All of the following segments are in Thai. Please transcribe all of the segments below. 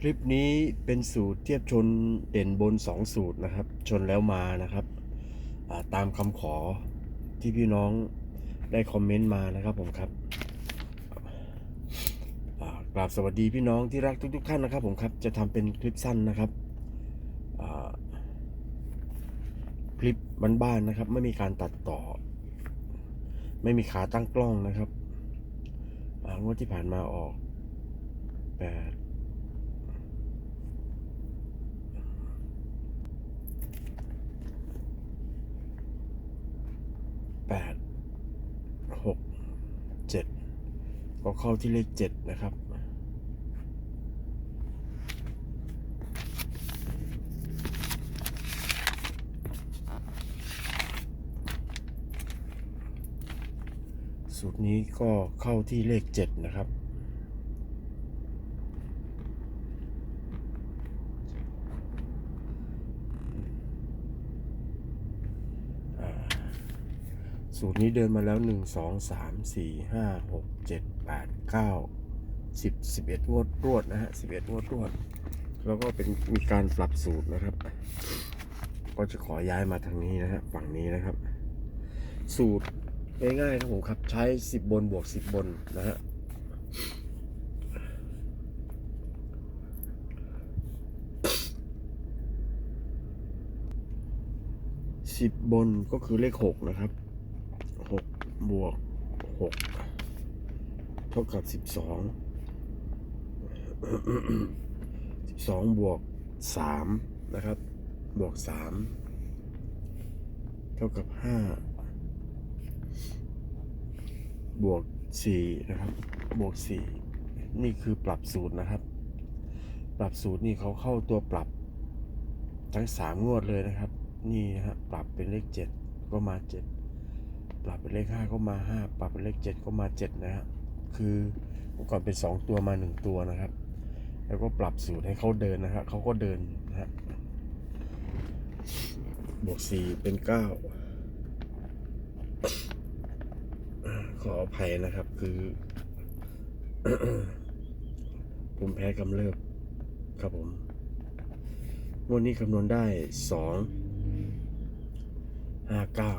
คลิปนี้เป็นสูตรเทียบชนเด่นบน 2 สูตรนะครับ ชนแล้วมานะครับาตามคำขอที่พี่น้องได้คอมเมนต์มานะครับผมครับอ่ากราบสวัสดีพี่น้องที่รักทุกๆท่านนะครับผมครับจะทำเป็นคลิปสั้นนะครับคลิปบ้านๆนะครับ ไม่มีการตัดต่อ ไม่มีขาตั้งกล้องนะครับงวดที่ผ่านมาออกแปดแปดหกเจ็ดก็เข้าที่เลขเจ็ดนะครับ สูตรนี้ก็เข้าที่เลขเจ็ดนะครับ สูตรนี้เดินมาแล้วหนึ่งสองสามสี่ห้าหกเจ็ดแปดเก้าสิบสิบเอ็ดงวดรวดนะฮะสิบเอ็ดงวดรวด แล้วก็เป็นมีการปรับสูตรนะครับ ก็จะขอย้ายมาทางนี้นะฮะ ฝั่งนี้นะครับ สูตรง่ายๆครับผมครับ ใช้สิบบนบวกสิบบนนะฮะสิบบนก็คือเลขหกนะครับ หกบวกหกเท่ากับสิบสองสิบสองบวกสามนะครับ บวกสามเท่ากับห้าบวกสี่นะครับ บวกสี่นี่คือปรับสูตรนะครับ ปรับสูตรนี่เขาเข้าตัวปรับทั้งสามงวดเลยนะครับ นี่นะฮะปรับเป็นเลขเจ็ดก็มาเจ็ด ปรับเป็นเลขห้าก็มาห้าปรับเป็นเลขเจ็ดก็มาเจ็ดนะฮะคือเมื่อก่อนเป็นสองตัวมาหนึ่งตัวนะครับ แล้วก็ปรับสูตรให้เขาเดินนะฮะเขาก็เดินนะฮะบวกสี่เป็นเก้าขออภัยนะครับคือผมแพ้กำเริบครับผมงวดนี้คำนวณได้สองห้าเก้า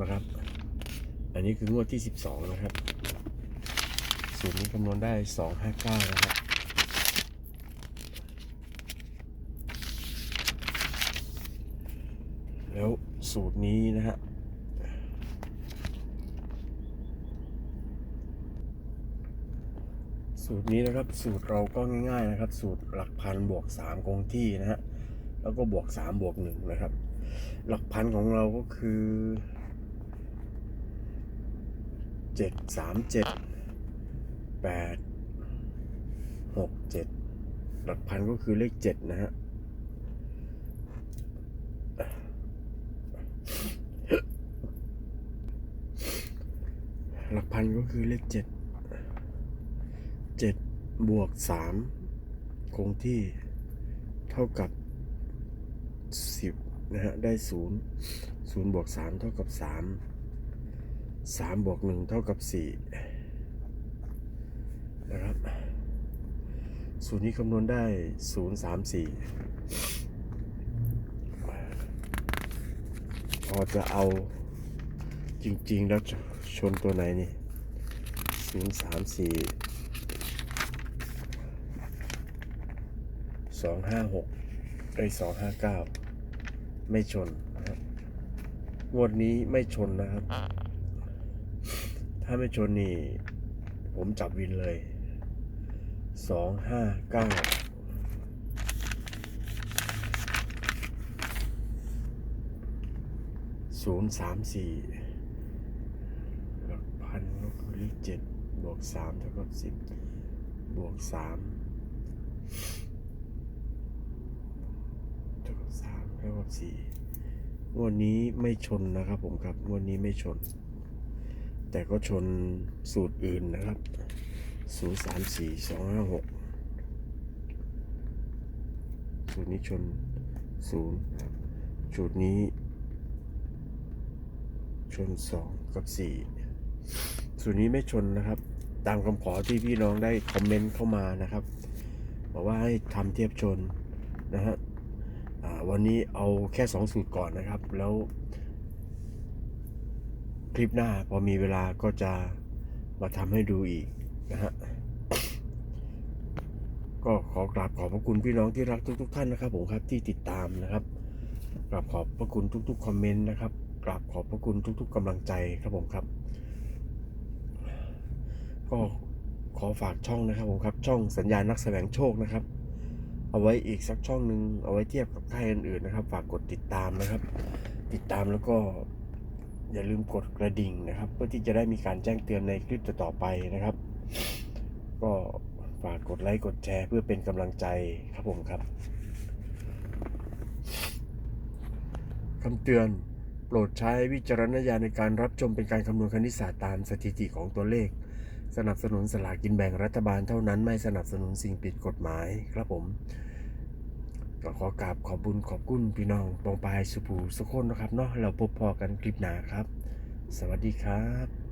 นะครับ อันนี้คืองวดที่ 12 นะครับ สูตรนี้คำนวณได้ 259 นะครับแล้วสูตรนี้นะฮะสูตรนี้นะครับสูตรเราก็ง่ายๆนะครับ สูตรหลักพันบวก3คงที่นะฮะแล้วก็บวก3บวก1นะครับ หลักพันของเราก็คือ เจ็ดสามเจ็ดแปดหกเจ็ดหลักพันก็คือเลขเจ็ดนะฮะหลักพันก็คือเลขเจ็ดเจ็ดบวกสามคงที่เท่ากับสิบนะฮะ ได้ศูนย์ศูนย์บวกสามเท่ากับสาม สามบวกหนึ่งเท่ากับสี่นะครับสูตรนี้คำนวณได้ศูนย์สามสี่พอจะเอาจริง ๆ แล้วชนตัวไหนนี่ศูนย์สามสี่สองห้าหกไอสองห้าเก้าไม่ชนนะครับงวดนี้ไม่ชนนะครับ ถ้าไม่ชนนี่ ผมจับวินเลยสองห้าเก้าศูนย์สามสี่หลักพันก็คือเลขเจ็ดบวกสามเท่ากับสิบบวกสามเท่ากับสามเท่ากับสี่งวดนี้ไม่ชนนะครับผมครับงวดนี้ไม่ชน แต่ก็ชนสูตรอื่นนะครับศูนย์สามสี่สองห้าหกสูตรนี้ชนศูนย์สูตรนี้ ชนสองกับสี่สูตรนี้ไม่ชนนะครับ ตามคำขอที่พี่น้องได้คอมเมนต์เข้ามานะครับ บอกว่าให้ทำเทียบชนนะฮะวันนี้เอาแค่ 2 สูตรก่อนนะครับ แล้ว คลิปหน้าพอมีเวลาก็จะมาทำให้ดูอีกนะฮะก็ขอกราบขอบพระคุณพี่น้องที่รักทุกๆท่านนะครับผมครับที่ติดตามนะครับกราบขอบพระคุณทุก ๆ คอมเมนต์นะครับกราบขอบพระคุณทุก ๆกำลังใจครับผมครับ ก็ขอฝากช่องนะครับผมครับช่องสัญญาณนักแสวงโชคนะครับ เอาไว้อีกสักช่องหนึ่งเอาไว้เทียบกับค่ายอื่นๆนะครับ ฝากกดติดตามนะครับ ติดตามแล้วก็ อย่าลืมกดกระดิ่งนะครับ เพื่อที่จะได้มีการแจ้งเตือนในคลิปต่อไปนะครับ ก็ฝากกดไลค์กดแชร์เพื่อเป็นกำลังใจครับผมครับคำเตือนโปรดใช้วิจารณญาณในการรับชมเป็นการคำนวณคณิตศาสตร์ตามสถิติของตัวเลข สนับสนุนสลากกินแบ่งรัฐบาลเท่านั้นไม่สนับสนุนสิ่งผิดกฎหมายครับผม ขอกราบขอบบุญขอบคุณพี่น้องปองปายสุภูสุขคนนะครับเนาะเราพบพอกันคลิปหนาครับ สวัสดีครับ